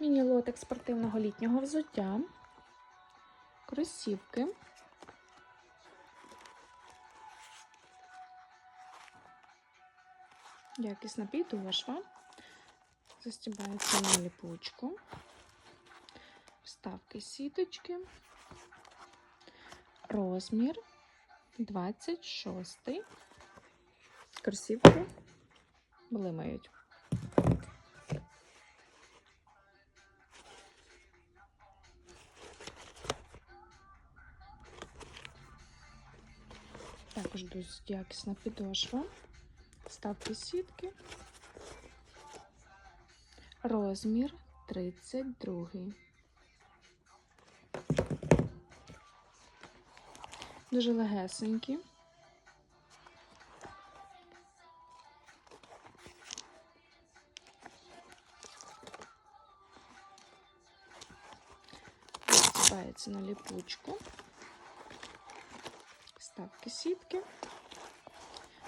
Міні-лотик спортивного літнього взуття, кросівки, якісна підошва, застібається на ліпучку, вставки сіточки, розмір 26. Кросівки блимають. Також досить якісна підошва, ставки сітки, розмір 32. Дуже легесенькі. Висипається на ліпучку. Ставки сітки.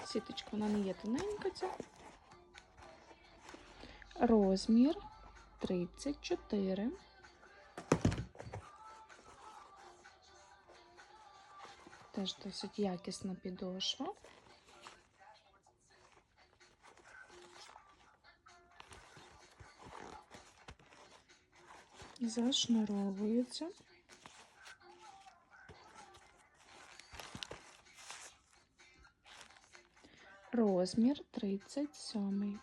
Сіточка вона не є тоненька ця. Розмір 34. Теж досить якісна підошва. Зашнуровується. розмір 37